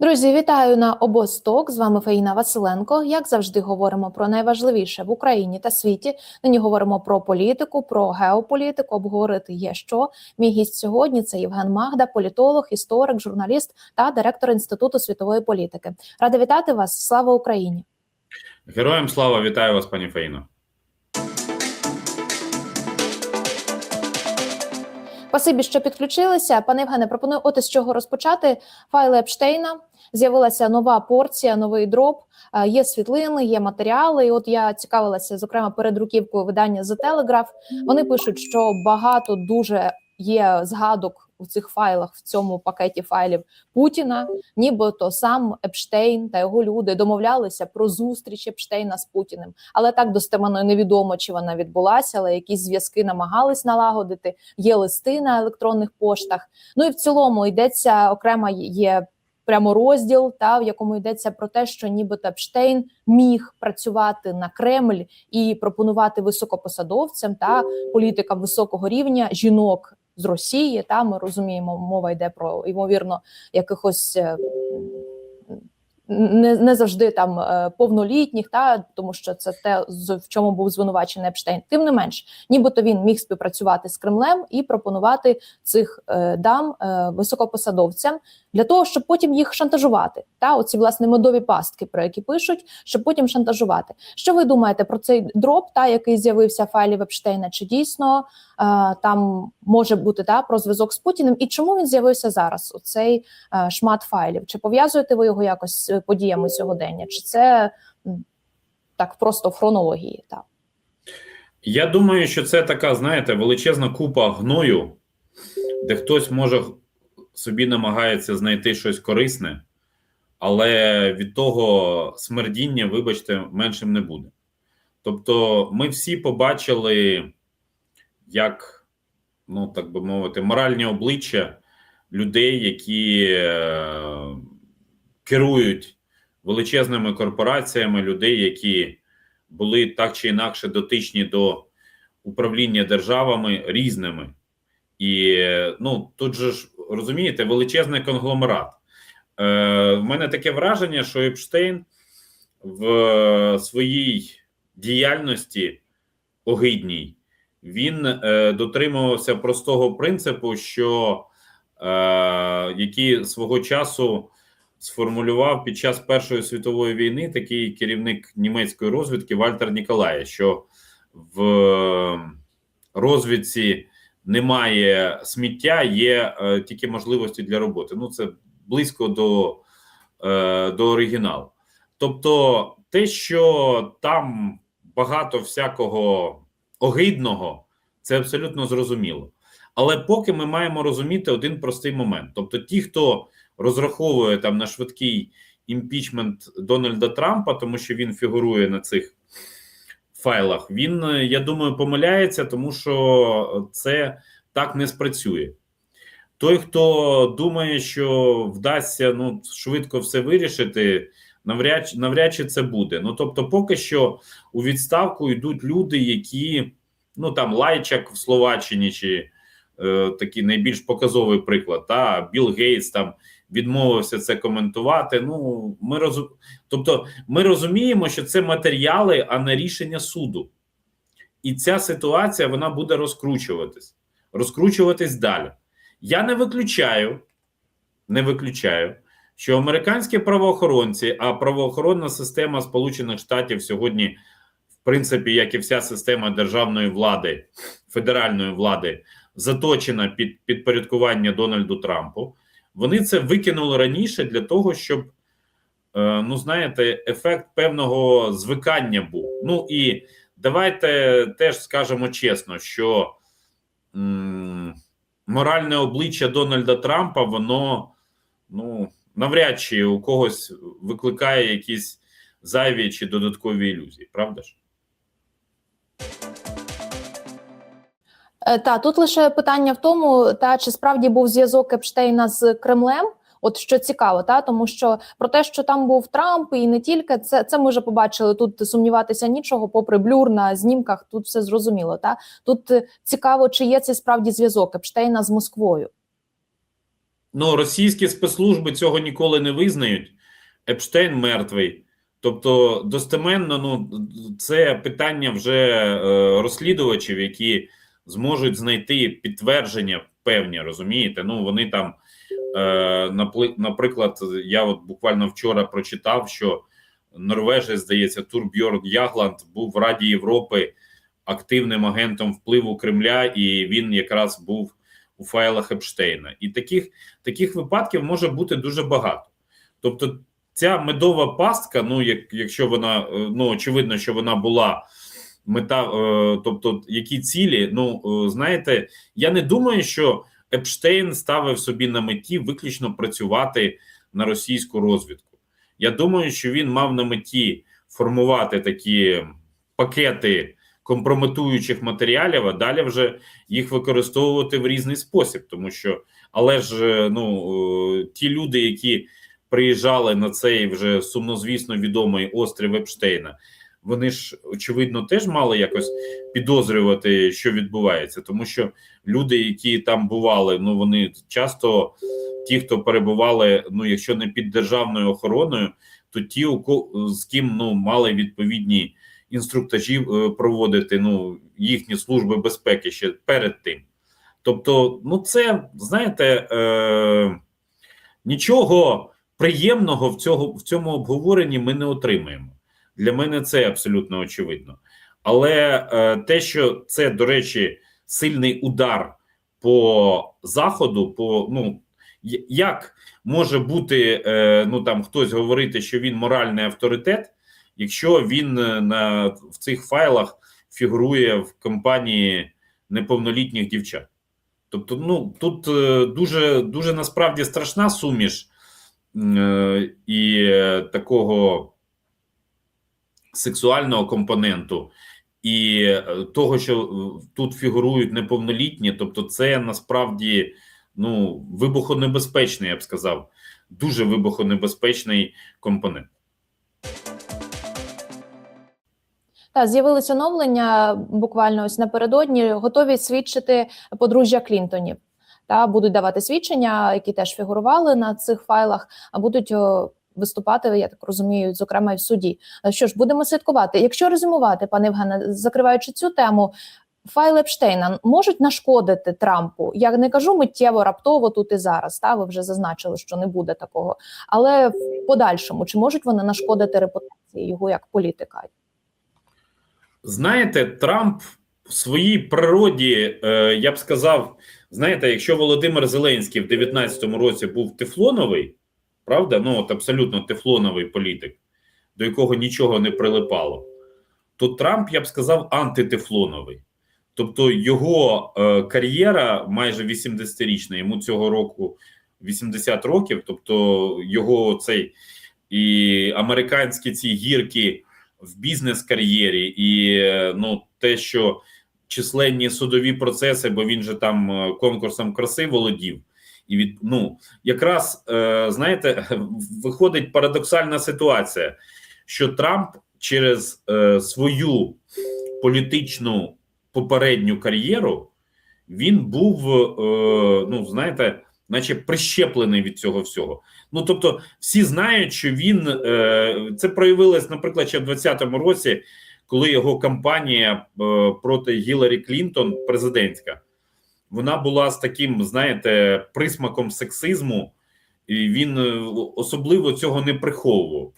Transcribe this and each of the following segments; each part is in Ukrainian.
Друзі, вітаю на обосток. З вами Фаїна Василенко. Як завжди, говоримо про найважливіше в Україні та світі. Нині говоримо про політику, про геополітику. Обговорити є що. Мій гість сьогодні це Євген Магда, політолог, історик, журналіст та директор інституту світової політики. Рада вітати вас. Слава Україні! Героям слава вітаю вас, пані Фаїно. Спасибі, що підключилися. Пане Євгене, пропоную от із чого розпочати. Файли Епштейна з'явилася нова порція, новий дроп. Е, Є світлини, є матеріали. І от я цікавилася, зокрема, перед руківкою видання The Telegraph. Вони пишуть, що багато дуже є згадок у цих файлах в цьому пакеті файлів Путіна, нібито сам Епштейн та його люди домовлялися про зустріч Епштейна з Путіним. Але так достеменно невідомо, чи вона відбулася, але якісь зв'язки намагались налагодити. Є листи на електронних поштах. Ну і в цілому йдеться окрема є. Прямо розділ, та в якому йдеться про те, що нібито Епштейн міг працювати на Кремль і пропонувати високопосадовцям та політикам високого рівня жінок з Росії. Та ми розуміємо, мова йде про ймовірно якихось. е, Не, не завжди там е, повнолітніх, та тому що це те, в чому був звинувачений Епштейн. Тим не менш, нібито він міг співпрацювати з Кремлем і пропонувати цих е, дам е, високопосадовцям для того, щоб потім їх шантажувати. Та оці власне медові пастки, про які пишуть, щоб потім шантажувати. Що ви думаєте про цей дроп, та який з'явився в файлі Епштейна? Чи дійсно е, там може бути та про зв'язок з Путіним? І чому він з'явився зараз? Оцей е, шмат файлів? Чи пов'язуєте ви його якось з подіями сьогодення? Чи це так просто в хронології? Так. Я думаю, що це така, знаєте, величезна купа гною, де хтось може собі намагається знайти щось корисне, але від того смердіння, вибачте, меншим не буде. Тобто, ми всі побачили, як, ну так би мовити, моральні обличчя людей, які е, керують величезними корпораціями, людей, які були так чи інакше дотичні до управління державами різними. І ну тут же ж розумієте, величезний конгломерат. Е, В мене таке враження, що Епштейн в своїй діяльності огидній він е, дотримувався простого принципу, що е, який свого часу сформулював під час Першої світової війни такий керівник німецької розвідки Вальтер Ніколає, що в розвідці немає сміття, є е, тільки можливості для роботи. Ну, це близько до, е, до оригіналу. Тобто, те, що там багато всякого огидного, це абсолютно зрозуміло. Але поки ми маємо розуміти один простий момент: тобто, ті, хто розраховує там на швидкий імпічмент Дональда Трампа, тому що він фігурує на цих файлах, він, е, я думаю, помиляється, тому що це так не спрацює. Той, хто думає, що вдасться ну, швидко все вирішити, навряд, навряд чи це буде. Ну тобто, поки що у відставку йдуть люди, які ну там Лайчак в Словаччині, чи е, такий найбільш показовий приклад, та Білл Гейтс там відмовився це коментувати. Ну ми розум... тобто, ми розуміємо, що це матеріали, а не рішення суду. І ця ситуація вона буде розкручуватись, розкручуватись далі. Я не виключаю, не виключаю, що американські правоохоронці, а правоохоронна система Сполучених Штатів сьогодні, в принципі, як і вся система державної влади, федеральної влади, заточена під підпорядкування Дональду Трампу. Вони це викинули раніше для того, щоб, е, ну знаєте, ефект певного звикання був. Ну і давайте теж скажемо чесно, що м, моральне обличчя Дональда Трампа, воно ну навряд чи у когось викликає якісь зайві чи додаткові ілюзії, правда ж? Та тут лише питання в тому, та чи справді був зв'язок Епштейна з Кремлем. От що цікаво, та тому що про те, що там був Трамп, і не тільки це, це ми вже побачили. Тут сумніватися нічого, попри блюр на знімках, тут все зрозуміло. Та тут е, цікаво, чи є цей справді зв'язок Епштейна з Москвою. Ну, російські спецслужби цього ніколи не визнають. Епштейн мертвий. Тобто, достеменно, ну це питання вже е, розслідувачів, які зможуть знайти підтвердження певні, розумієте? Ну вони там, е, наприклад, я от буквально вчора прочитав, що Норвежець, здається, Турбьорн Ягланд був в Раді Європи активним агентом впливу Кремля, і він якраз був у файлах Епштейна. І таких, таких випадків може бути дуже багато. Тобто, ця медова пастка, ну як, якщо вона е, ну очевидно, що вона була мета, е, тобто які цілі, ну е, знаєте, я не думаю, що Епштейн ставив собі на меті виключно працювати на російську розвідку. Я думаю, що він мав на меті формувати такі пакети компрометуючих матеріалів, а далі вже їх використовувати в різний спосіб, тому що, але ж е, ну ті люди, які приїжджали на цей вже сумнозвісно відомий острів Епштейна, вони ж очевидно теж мали якось підозрювати, що відбувається, тому що люди, які там бували, ну вони часто ті, хто перебували, ну якщо не під державною охороною, то ті, з ким ну мали відповідні інструктажі е, проводити ну їхні служби безпеки ще перед тим. Тобто, ну це знаєте, е, нічого приємного в цього в цьому обговоренні ми не отримаємо. Для мене це абсолютно очевидно. Але е, те, що це, до речі, сильний удар по заходу, по ну як може бути е, ну там хтось говорити, що він моральний авторитет, якщо він е, на в цих файлах фігурує в компанії неповнолітніх дівчат. Тобто, ну тут е, дуже дуже насправді страшна суміш е, і такого сексуального компоненту, і е, того, що е, тут фігурують неповнолітні, тобто, це насправді ну вибухонебезпечний, я б сказав, дуже вибухонебезпечний компонент. Та з'явилися оновлення буквально ось напередодні. Готові свідчити подружжя Клінтонів. Та будуть давати свідчення, які теж фігурували на цих файлах, а будуть виступати, я так розумію, зокрема і в суді. Е, Що ж, будемо слідкувати. Якщо резюмувати, пане Євгене, закриваючи цю тему, файли Епштейна можуть нашкодити Трампу. Я не кажу миттєво, раптово тут і зараз. Та ви вже зазначили, що не буде такого. Але в подальшому чи можуть вони нашкодити репутації його як політика? Знаєте, Трамп в своїй природі, е, я б сказав, знаєте, якщо Володимир Зеленський в 19-му році був тефлоновий, правда, ну от абсолютно тефлоновий політик, до якого нічого не прилипало, то Трамп, я б сказав, антитефлоновий. Тобто його е, кар'єра майже 80-річна, йому цього року 80 років, тобто його цей і американські ці гірки в бізнес-кар'єрі, і е, ну те, що численні судові процеси, бо він же там е, конкурсом краси володів, і від ну якраз е, знаєте, виходить парадоксальна ситуація, що Трамп через е, свою політичну попередню кар'єру він був, е, ну знаєте, наче прищеплений від цього всього. Ну тобто, всі знають, що він це проявилось, наприклад, ще в 2020 році, коли його кампанія проти Гіларі Клінтон, президентська, вона була з таким, знаєте, присмаком сексизму, і він е, особливо цього не приховував.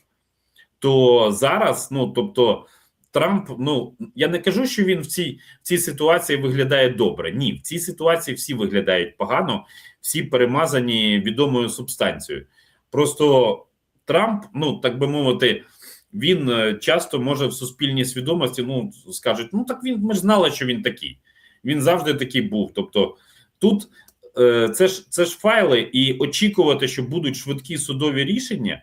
То зараз, ну тобто, Трамп, ну я не кажу, що він в цій в цій ситуації виглядає добре. Ні, в цій ситуації всі виглядають погано, всі перемазані відомою субстанцією. Просто Трамп, ну так би мовити, він е, часто може в суспільній свідомості ну скажуть: ну так він ми ж знали, що він такий. Він завжди такий був. Тобто, тут е, це ж це ж файли, і очікувати, що будуть швидкі судові рішення.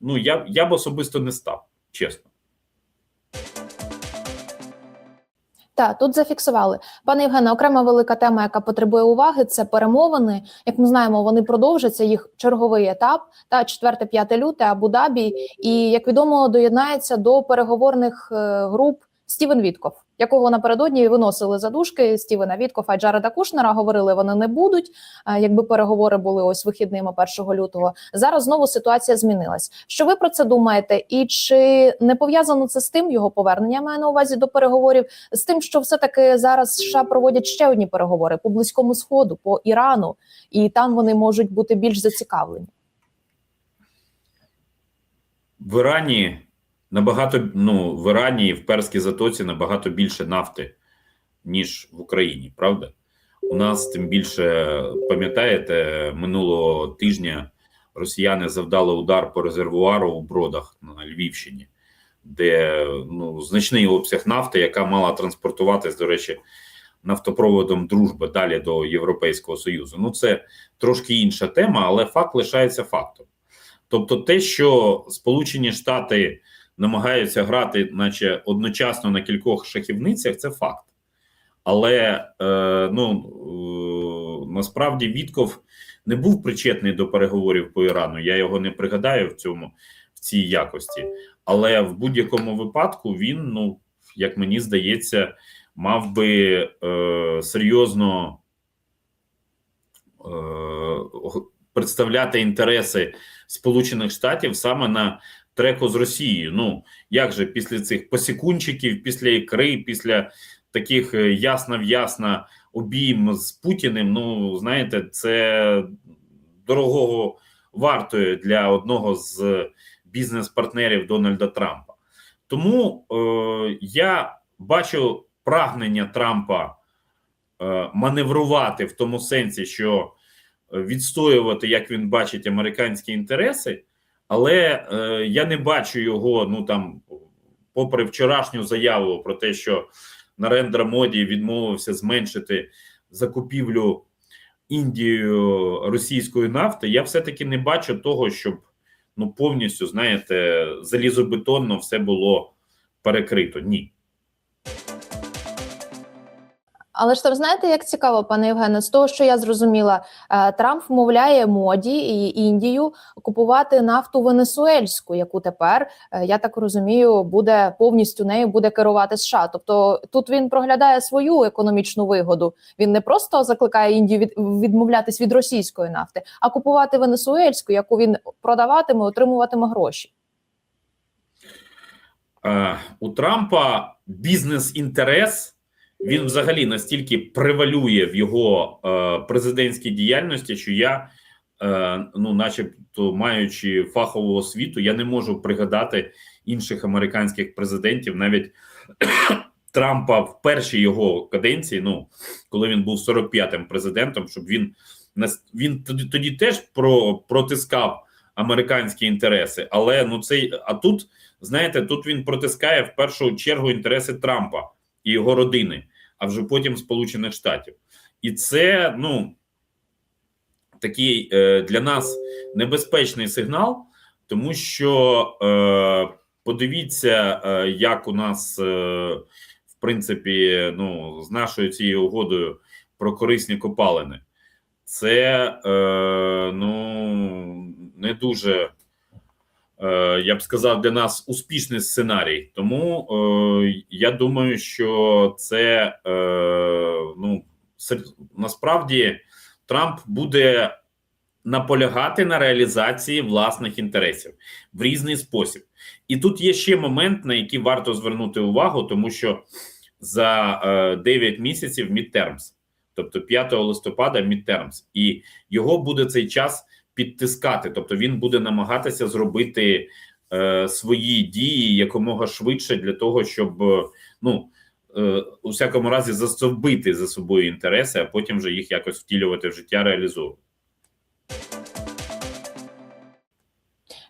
Ну я, я б особисто не став, чесно. Так, тут зафіксували. Пане Євгене, окрема велика тема, яка потребує уваги, це перемовини. Як ми знаємо, вони продовжаться їх черговий етап та 4-5 люте Абу-Дабі. І як відомо, доєднається до переговорних е, груп Стівен Вітков. Якого напередодні виносили задушки Стівена Віткофа і Джареда Кушнера. Говорили, вони не будуть. Якби переговори були ось вихідними 1 лютого. Зараз знову ситуація змінилась. Що ви про це думаєте? І чи не пов'язано це з тим його повернення? Маю на увазі до переговорів з тим, що все таки зараз США проводять ще одні переговори по близькому сходу, по Ірану, і там вони можуть бути більш зацікавлені. В Ірані набагато ну в Ірані в Перській затоці набагато більше нафти, ніж в Україні, правда? У нас тим більше пам'ятаєте, минулого тижня росіяни завдали удар по резервуару у бродах на Львівщині, де ну, значний обсяг нафти, яка мала транспортуватись, до речі, нафтопроводом дружби далі до Європейського Союзу. Ну, це трошки інша тема, але факт лишається фактом. Тобто, те, що Сполучені Штати намагаються грати, наче одночасно на кількох шахівницях, це факт. Але е, ну е, насправді Вітков не був причетний до переговорів по Ірану. Я його не пригадаю в цьому в цій якості. Але в будь-якому випадку він, ну як мені здається, мав би е, серйозно е, представляти інтереси Сполучених Штатів саме на треку з Росією. Ну як же після цих посікунчиків, після ікри, після таких е, ясно в обійм з Путіним. Ну знаєте, це дорогого вартує для одного з бізнес-партнерів Дональда Трампа. Тому е, я бачу прагнення Трампа е, маневрувати в тому сенсі, що відстоювати, як він бачить, американські інтереси, але е, я не бачу його. Ну там, попри вчорашню заяву про те, що Нарендра Моді відмовився зменшити закупівлю Індією російської нафти. Я все-таки не бачу того, щоб ну повністю знаєте, залізобетонно все було перекрито. Ні. Але ж там знаєте, як цікаво, пане Євгене, з того, що я зрозуміла, е, Трамп вмовляє моді і Індію купувати нафту венесуельську, яку тепер е, я так розумію, буде повністю нею буде керувати США. Тобто тут він проглядає свою економічну вигоду. Він не просто закликає Індію від, відмовлятись від російської нафти, а купувати венесуельську, яку він продаватиме, отримуватиме гроші. Е, у Трампа бізнес-інтерес. Він взагалі настільки превалює в його е, президентській діяльності, що я, е, ну, начебто, маючи фахову освіту, я не можу пригадати інших американських президентів, навіть Трампа в першій його каденції, ну коли він був 45-м президентом, щоб він він тоді, тоді теж про, протискав американські інтереси. Але ну цей а тут знаєте, тут він протискає в першу чергу інтереси Трампа і його родини, а вже потім Сполучених Штатів, і це ну такий е, для нас небезпечний сигнал, тому що е, подивіться, е, як у нас, в принципі, ну з нашою цією угодою про корисні копалини, це ну не дуже. Я б сказав, для нас успішний сценарій. Тому е, я думаю, що це е, ну насправді Трамп буде наполягати на реалізації власних інтересів в різний спосіб. І тут є ще момент, на який варто звернути увагу, тому що за е, 9 місяців midterms, тобто 5 листопада midterms, і його буде цей час підтискати, тобто він буде намагатися зробити е, свої дії якомога швидше для того, щоб ну е, у всякому разі застовбити за собою інтереси, а потім вже їх якось втілювати в життя, реалізовувати.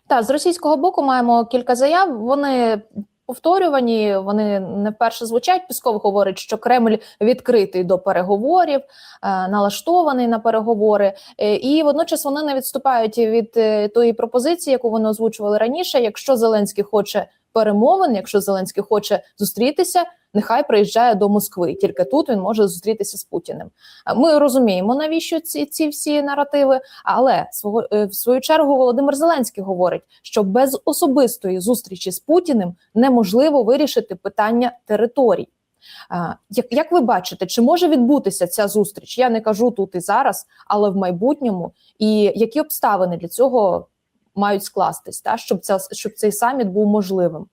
Так, з російського боку маємо кілька заяв. Вони повторювані, вони не вперше звучать. Пісков говорить, що Кремль відкритий до переговорів, налаштований на переговори, Е, і водночас вони не відступають від е, тої пропозиції, яку вони озвучували раніше. Якщо Зеленський хоче перемовин, якщо Зеленський хоче зустрітися, нехай приїжджає до Москви. Тільки тут він може зустрітися з Путіним. Ми розуміємо, навіщо ці ці всі наративи, але свого е, в свою чергу Володимир Зеленський говорить, що без особистої зустрічі з Путіним неможливо вирішити питання територій. Як, як ви бачите, чи може відбутися ця зустріч? Я не кажу тут і зараз, але в майбутньому, і які обставини для цього мають скластись, та щоб ця щоб цей саміт був можливим?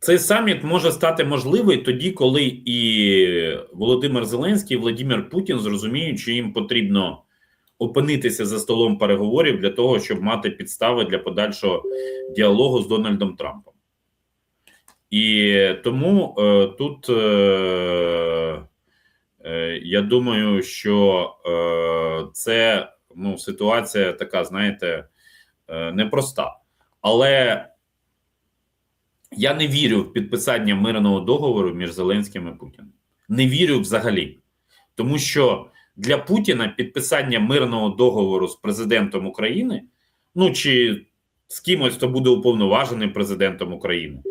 Цей саміт може стати можливий тоді, коли і Володимир Зеленський, і Владимир Путін зрозуміють, що їм потрібно опинитися за столом переговорів для того, щоб мати підстави для подальшого діалогу з Дональдом Трампом. І тому е, тут е, е, я думаю, що е, це ну, ситуація така, знаєте, е, непроста. Але я не вірю в підписання мирного договору між Зеленським і Путіним. Не вірю взагалі. Тому що для Путіна підписання мирного договору з президентом України, ну чи з кимось, хто буде уповноваженим президентом України,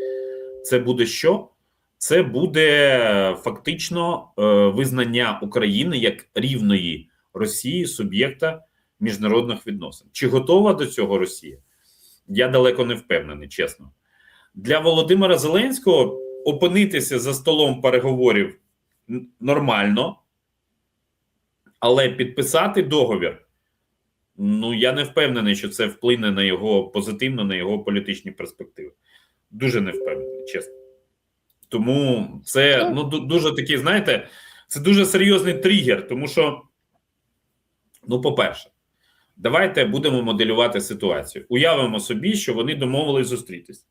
це буде що? Це буде фактично е, визнання України як рівної Росії суб'єкта міжнародних відносин. Чи готова до цього Росія? Я далеко не впевнений, чесно. Для Володимира Зеленського опинитися за столом переговорів нормально, але підписати договір. Ну, я не впевнений, що це вплине на його позитивно, на його політичні перспективи. Дуже не впевнений, чесно. Тому це ну, дуже такий, знаєте, це дуже серйозний тригер, тому що, ну, по-перше, давайте будемо моделювати ситуацію. Уявимо собі, що вони домовились зустрітись.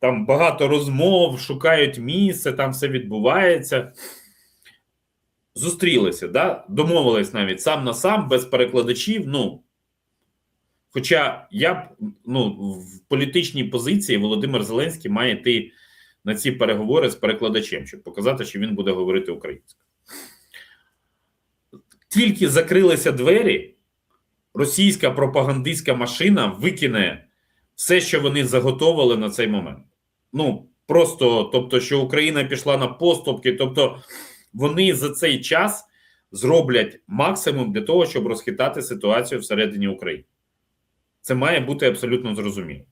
Там багато розмов, шукають місце, там все відбувається. Зустрілися, да? домовились навіть сам на сам, без перекладачів. Ну, хоча я б ну, в політичній позиції Володимир Зеленський має йти на ці переговори з перекладачем, щоб показати, що він буде говорити українською. Тільки закрилися двері, російська пропагандистська машина викине все, що вони заготовили на цей момент. Ну, просто, тобто, що Україна пішла на поступки, тобто вони за цей час зроблять максимум для того, щоб розхитати ситуацію всередині України. Це має бути абсолютно зрозуміло.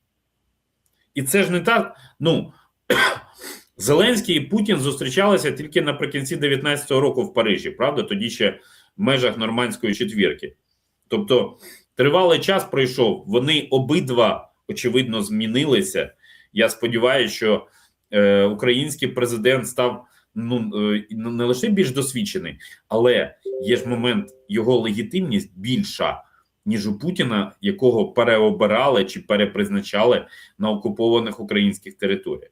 І це ж не так. Ну, Зеленський і Путін зустрічалися тільки наприкінці 19-го року в Парижі, правда? Тоді ще в межах нормандської четвірки. Тобто, тривалий час пройшов, вони обидва, очевидно, змінилися. Я сподіваюся, що е, український президент став ну е, не лише більш досвідчений, але є ж момент його легітимність більша, ніж у Путіна, якого переобирали чи перепризначали на окупованих українських територіях.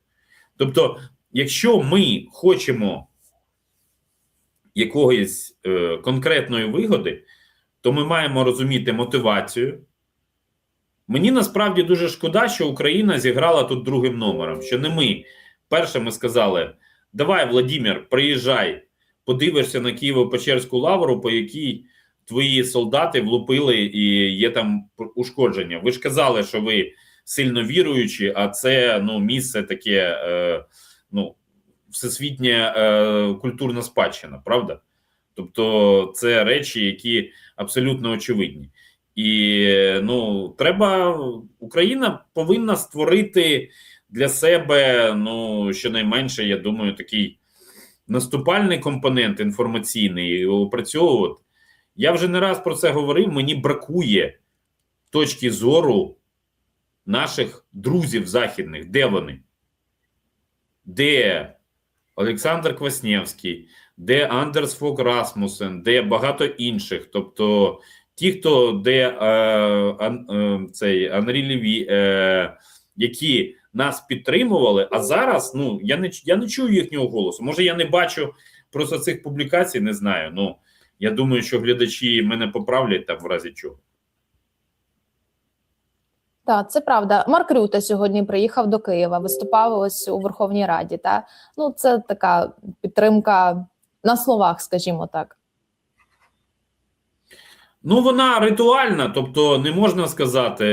Тобто, якщо ми хочемо якоїсь е, конкретної вигоди, то ми маємо розуміти мотивацію. Мені насправді дуже шкода, що Україна зіграла тут другим номером. Що не ми першими сказали: Давай, Владимир, приїжджай, подивишся на Києво-Печерську лавру, по якій твої солдати влупили і є там ушкодження. Ви ж казали, що ви сильно віруючі, а це ну, місце таке, е, ну, всесвітня е, культурна спадщина, правда? Тобто, це речі, які абсолютно очевидні. І ну, треба Україна повинна створити для себе, ну, щонайменше, я думаю, такий наступальний компонент інформаційний і опрацьовувати. Я вже не раз про це говорив. Мені бракує точки зору наших друзів західних. Де вони? Де Олександр Кваснєвський, де Андерс Фок Расмусен, де багато інших. Тобто ті, хто де е, е, цей Анрі е, які нас підтримували, а зараз ну я не я не чую їхнього голосу. Може, я не бачу просто цих публікацій, не знаю. Ну я думаю, що глядачі мене поправлять там в разі чого. Так, це правда. Марк Рюте сьогодні приїхав до Києва, виступав ось у Верховній Раді. Та ну це така підтримка на словах, скажімо так. Ну, вона ритуальна, тобто не можна сказати,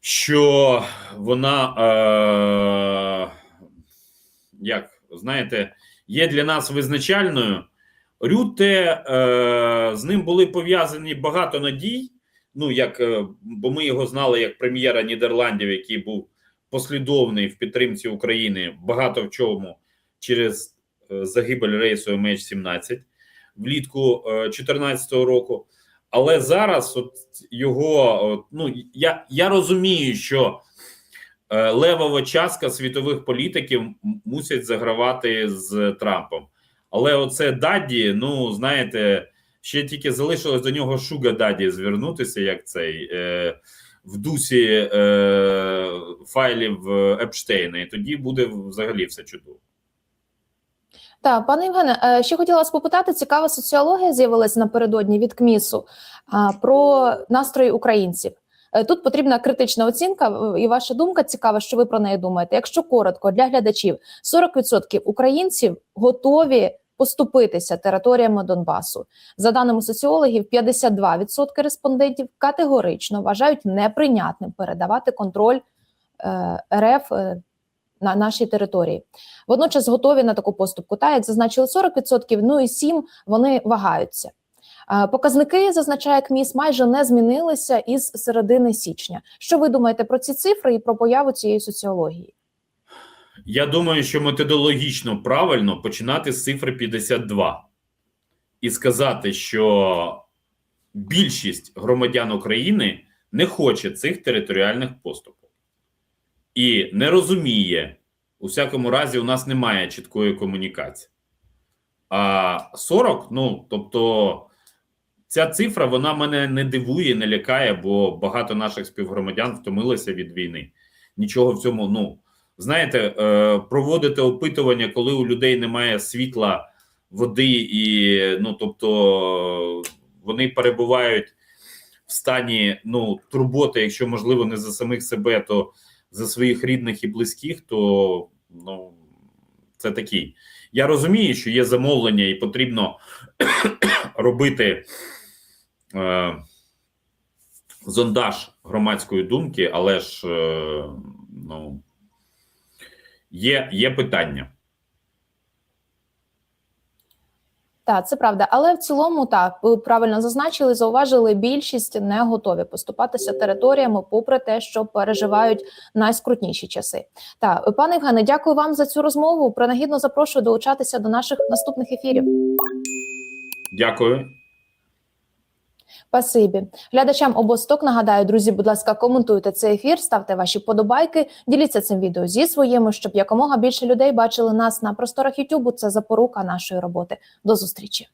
що вона, е, як знаєте, є для нас визначальною. Рюте е, з ним були пов'язані багато надій. Ну, як, е, бо ми його знали як прем'єра Нідерландів, який був послідовний в підтримці України багато в чому через е, загибель рейсу MH17 влітку 2014 року. Але зараз от його от, ну я, я розумію, що е, левова частка світових політиків мусять загравати з Трампом. Але оце Даді, ну знаєте, ще тільки залишилось до нього Шуга Даді звернутися, як цей е, в дусі е, файлів Епштейна, і тоді буде взагалі все чудово. Так, пане Євгене, е, ще хотіла вас попитати. Цікава соціологія з'явилась напередодні від КМІСу про настрої українців. Е, Тут потрібна критична оцінка, і ваша думка цікава, що ви про неї думаєте. Якщо коротко для глядачів, 40% українців готові поступитися територіями Донбасу. За даними соціологів, 52% респондентів категорично вважають неприйнятним передавати контроль е, РФ на нашій території. Водночас готові на таку поступку. Та як зазначили 40%, ну і 7% вони вагаються. Показники зазначає КМІС майже не змінилися із середини січня. Що ви думаєте про ці цифри і про появу цієї соціології? Я думаю, що методологічно правильно починати з цифри 52 і сказати, що більшість громадян України не хоче цих територіальних поступок і не розуміє, у всякому разі, у нас немає чіткої комунікації. А 40, ну тобто, ця цифра вона мене не дивує, не лякає, бо багато наших співгромадян втомилися від війни. Нічого в цьому, ну знаєте, е, проводити опитування, коли у людей немає світла, води, і ну тобто вони перебувають в стані ну турботи, якщо можливо, не за самих себе, то за своїх рідних і близьких, то ну це такий. Я розумію, що є замовлення, і потрібно робити е, зондаж громадської думки, але ж е, ну. Є, є питання. Так, це правда, але в цілому так ви правильно зазначили, зауважили, більшість не готові поступатися територіями, попри те, що переживають найскрутніші часи. Так, пане Євгене, дякую вам за цю розмову. Принагідно запрошую долучатися до наших наступних ефірів. Дякую. Пасибі глядачам обосток нагадаю, друзі, будь ласка, коментуйте цей ефір, ставте ваші подобайки, діліться цим відео зі своїми, щоб якомога більше людей бачили нас на просторах Ютубу. Це запорука нашої роботи. До зустрічі.